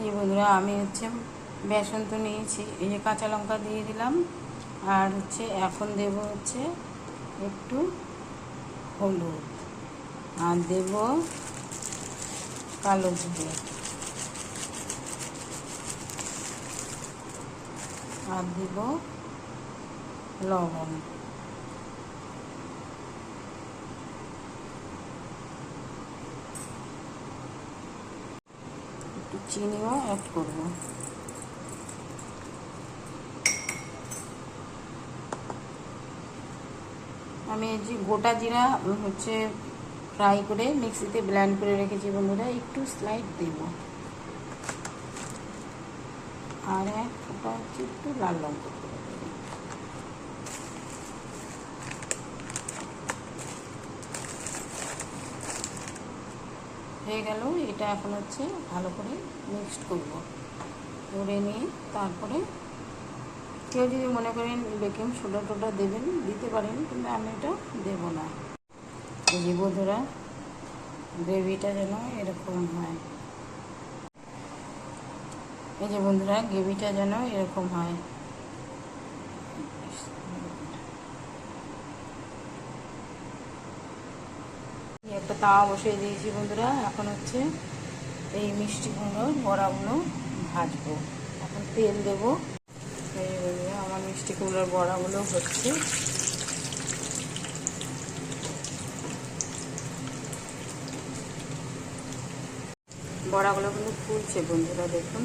এই বন্ধুরা, আমি হচ্ছে বেসন তো নিয়েছি, এই যে কাঁচা লঙ্কা দিয়ে দিলাম, আর হচ্ছে এখন দেব হচ্ছে একটু হলুদ, আর দেব কালো জিরে। আর দেব লবণ। একটু চিনিও অ্যাড করব। আমি এই যে গোটা জিরা হচ্ছে ফ্রাই করে মিক্সিতে ব্লেন্ড করে রেখেছি বন্ধুরা, একটু স্লাইড দেব। আর এক ফোটা হচ্ছে একটু লাল লঙ্কা। হয়ে গেল। এটা এখন হচ্ছে ভালো করে মিক্সড করব। করে নিয়ে তারপরে কেউ যদি মনে করেন বেকিং সোডা টোডা দেবেন, দিতে পারেন, কিন্তু আমি এটা দেবো না। এই বন্ধুরা, গ্রেভিটা যেন এরকম হয়। এই যে বন্ধুরা, গ্রেভিটা যেন এরকম হয়। একটা তাওয়া বসিয়ে দিয়েছি বন্ধুরা। এখন হচ্ছে এই মিষ্টি কুমড়ো বড়াগুলো ভাজবো। এখন তেল দেবো। এই বন্ধুরা, আমার মিষ্টি কুমড়োর বড়াগুলো হচ্ছে। বড়াগুলো কিন্তু ফুলছে বন্ধুরা, দেখুন।